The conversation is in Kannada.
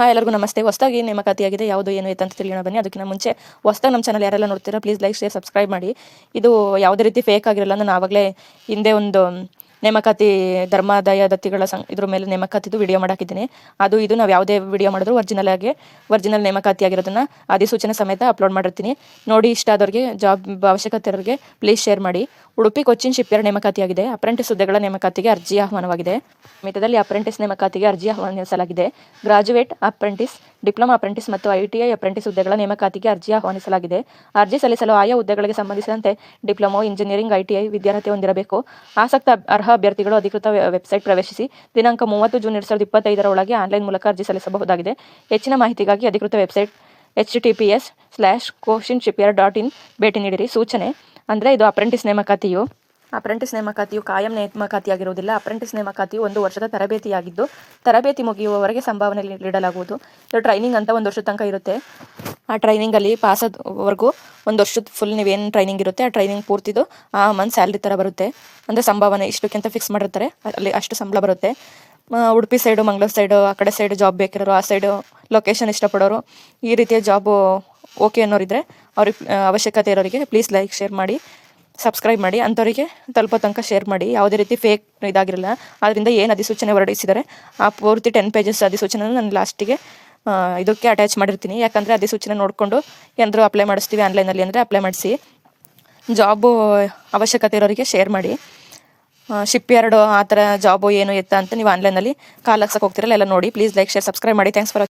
ಹಾಂ ಎಲ್ಲರಿಗೂ ನಮಸ್ತೆ. ಹೊಸದಾಗಿ ನೇಮಕಾತಿಯಾಗಿದೆ ಯಾವುದು, ಏನು ಐತೆ ಅಂತ ತಿಳಿಯೋಣ. ಬನ್ನಿ. ಅದಕ್ಕಿಂತ ಮುಂಚೆ ಹೊಸದಾಗಿ ನಮ್ಮ ಚಾನಲ್ ಯಾರೆಲ್ಲ ನೋಡ್ತೀರಾ, ಪ್ಲೀಸ್ ಲೈಕ್, ಶೇರ್, ಸಬ್ಸ್ಕ್ರೈಬ್ ಮಾಡಿ. ಇದು ಯಾವುದೇ ರೀತಿ ಫೇಕ್ ಆಗಿರಲ್ಲ ನಾನು ಆವಾಗಲೇ ಹಿಂದೆ ಒಂದು ನೇಮಕಾತಿ ಧರ್ಮಾದಾಯ ದತ್ತಿಗಳ ಸಂ ಇದ್ರ ಮೇಲೆ ನೇಮಕಾತಿದು ವಿಡಿಯೋ ಮಾಡಾಕಿದ್ದೀನಿ. ಅದು ಇದು ನಾವು ಯಾವುದೇ ವಿಡಿಯೋ ಮಾಡಿದ್ರು ಒರಿಜಿನಲ್ ಆಗಿ ಒರಿಜಿನಲ್ ನೇಮಕಾತಿ ಆಗಿರೋದನ್ನು ಅಧಿಸೂಚನೆ ಸಮೇತ ಅಪ್ಲೋಡ್ ಮಾಡಿರ್ತೀನಿ. ನೋಡಿ ಇಷ್ಟ ಆದವ್ರಿಗೆ ಜಾಬ್ ಅವಶ್ಯಕತೆ ಇರೋರಿಗೆ ಪ್ಲೀಸ್ ಶೇರ್ ಮಾಡಿ. ಉಡುಪಿ ಕೊಚ್ಚಿನ್ ಶಿಪ್ಯಾರ್ಡ್ ನೇಮಕಾತಿಯಾಗಿದೆ ಅಪ್ರೆಂಟಿಸ್ ಹುದ್ದೆಗಳ ನೇಮಕಾತಿಗೆ ಅರ್ಜಿ ಆಹ್ವಾನವಾಗಿದೆ. ಮಿತದಲ್ಲಿ ಅಪ್ರೆಂಟಿಸ್ ನೇಮಕಾತಿಗೆ ಅರ್ಜಿ ಆಹ್ವಾನಿಸಲಾಗಿದೆ. ಗ್ರಾಜುಯೇಟ್ ಅಪ್ರೆಂಟಿಸ್ ಡಿಪ್ಲೊಮಾ, ಅಪ್ರೆಂಟಿಸ್ ಮತ್ತು ಐಟಿಐ ಅಪ್ರೆಂಟಿಸ್ ಹುದ್ದೆಗಳ ನೇಮಕಾತಿಗೆ ಅರ್ಜಿ ಆಹ್ವಾನಿಸಲಾಗಿದೆ. ಅರ್ಜಿ ಸಲ್ಲಿಸಲು ಆಯಾ ಹುದ್ದೆಗಳಿಗೆ ಸಂಬಂಧಿಸಿದಂತೆ ಡಿಪ್ಲೊಮೊ, ಇಂಜಿನಿಯರಿಂಗ್ ಐಟಿಐ ವಿದ್ಯಾರ್ಹತೆ ಹೊಂದಿರಬೇಕು. ಆಸಕ್ತ ಅರ್ಹ ಅಭ್ಯರ್ಥಿಗಳು ಅಧಿಕೃತ ವೆಬ್ಸೈಟ್ ಪ್ರವೇಶಿಸಿ ದಿನಾಂಕ ಮೂವತ್ತು ಜೂನ್ ಎರಡು ಸಾವಿರದ ಇಪ್ಪತ್ತೈದರ ಒಳಗೆ ಆನ್ಲೈನ್ ಮೂಲಕ ಅರ್ಜಿ ಸಲ್ಲಿಸಬಹುದಾಗಿದೆ. ಹೆಚ್ಚಿನ ಮಾಹಿತಿಗಾಗಿ ಅಧಿಕೃತ website H T P S slash Cochin shipyard dot in ಭೇಟಿ ನೀಡಿರಿ. ಸೂಚನೆ, ಅಂದರೆ ಇದು ಅಪ್ರೆಂಟಿಸ್ ನೇಮಕಾತಿಯು. ಅಪ್ರೆಂಟಿಸ್ ನೇಮಕಾತಿಯು ಕಾಯಂ ನೇಮಕಾತಿಯಾಗಿರುವುದಿಲ್ಲ. ಅಪ್ರೆಂಟಿಸ್ ನೇಮಕಾತಿಯು ಒಂದು ವರ್ಷದ ತರಬೇತಿಯಾಗಿದ್ದು, ತರಬೇತಿ ಮುಗಿಯುವವರೆಗೆ ಸಂಭಾವನೆ ನೀಡಲಾಗುವುದು. ಇದು ಟ್ರೈನಿಂಗ್ ಅಂತ ಒಂದು ವರ್ಷದ ತನಕ ಇರುತ್ತೆ. ಆ ಟ್ರೈನಿಂಗಲ್ಲಿ ಪಾಸ್ ಆದವರೆಗೂ ಒಂದು ವರ್ಷದ ಫುಲ್ ನೀವೇನು ಟ್ರೈನಿಂಗ್ ಇರುತ್ತೆ, ಆ ಟ್ರೈನಿಂಗ್ ಪೂರ್ತಿದು ಆ ಮಂತ್ ಸ್ಯಾಲ್ರಿ ಥರ ಬರುತ್ತೆ. ಅಂದರೆ ಸಂಭಾವನೆ ಇಷ್ಟಕ್ಕಿಂತ ಫಿಕ್ಸ್ ಮಾಡಿರ್ತಾರೆ, ಅಲ್ಲಿ ಅಷ್ಟು ಸಂಬಳ ಬರುತ್ತೆ. ಉಡುಪಿ ಸೈಡು, ಮಂಗಳೂರು ಸೈಡು, ಆ ಕಡೆ ಸೈಡು ಜಾಬ್ ಬೇಕಿರೋರು, ಆ ಸೈಡು ಲೊಕೇಶನ್ ಇಷ್ಟಪಡೋರು, ಈ ರೀತಿಯ ಜಾಬು ಓಕೆ ಅನ್ನೋರಿದ್ರೆ ಅವ್ರಿಗೆ ಅವಶ್ಯಕತೆ ಇರೋರಿಗೆ ಪ್ಲೀಸ್ ಲೈಕ್ ಶೇರ್ ಮಾಡಿ. ಸಬ್ಸ್ಕ್ರೈಬ್ ಮಾಡಿ, ಅಂಥವರಿಗೆ ತಲುಪೋ ತನಕ ಶೇರ್ ಮಾಡಿ. ಯಾವುದೇ ರೀತಿ ಫೇಕ್ ಇದಾಗಿರಲ್ಲ. ಅದರಿಂದ ಏನು ಅಧಿಸೂಚನೆ ಹೊರಡಿಸಿದ್ದಾರೆ, ಆ ಪೂರ್ತಿ ಟೆನ್ ಪೇಜಸ್ ಅಧಿಸೂಚನೆ ನಾನು ಲಾಸ್ಟಿಗೆ ಇದಕ್ಕೆ ಅಟ್ಯಾಚ್ ಮಾಡಿರ್ತೀನಿ. ಯಾಕಂದರೆ ಅಧಿಸೂಚನೆ ನೋಡಿಕೊಂಡು ಏನಾದರೂ ಅಪ್ಲೈ ಮಾಡಿಸ್ತೀವಿ ಆನ್ಲೈನಲ್ಲಿ ಅಂದರೆ ಅಪ್ಲೈ ಮಾಡಿಸಿ. ಜಾಬು ಅವಶ್ಯಕತೆ ಇರೋರಿಗೆ ಶೇರ್ ಮಾಡಿ. ಶಿಪ್ ಎರಡು ಆ ಥರ ಜಾಬು ಏನು ಎತ್ತ ಅಂತ ನೀವು ಆನ್ಲೈನಲ್ಲಿ ಕಾಲ್ ಹಾಕ್ಸಕ್ಕೆ ಹೋಗ್ತಿರಲ್ಲ, ಎಲ್ಲ ನೋಡಿ. ಪ್ಲೀಸ್ ಲೈಕ್ ಶೇರ್ ಸಬ್ಸ್ಕ್ರೈಬ್ ಮಾಡಿ. Thanks for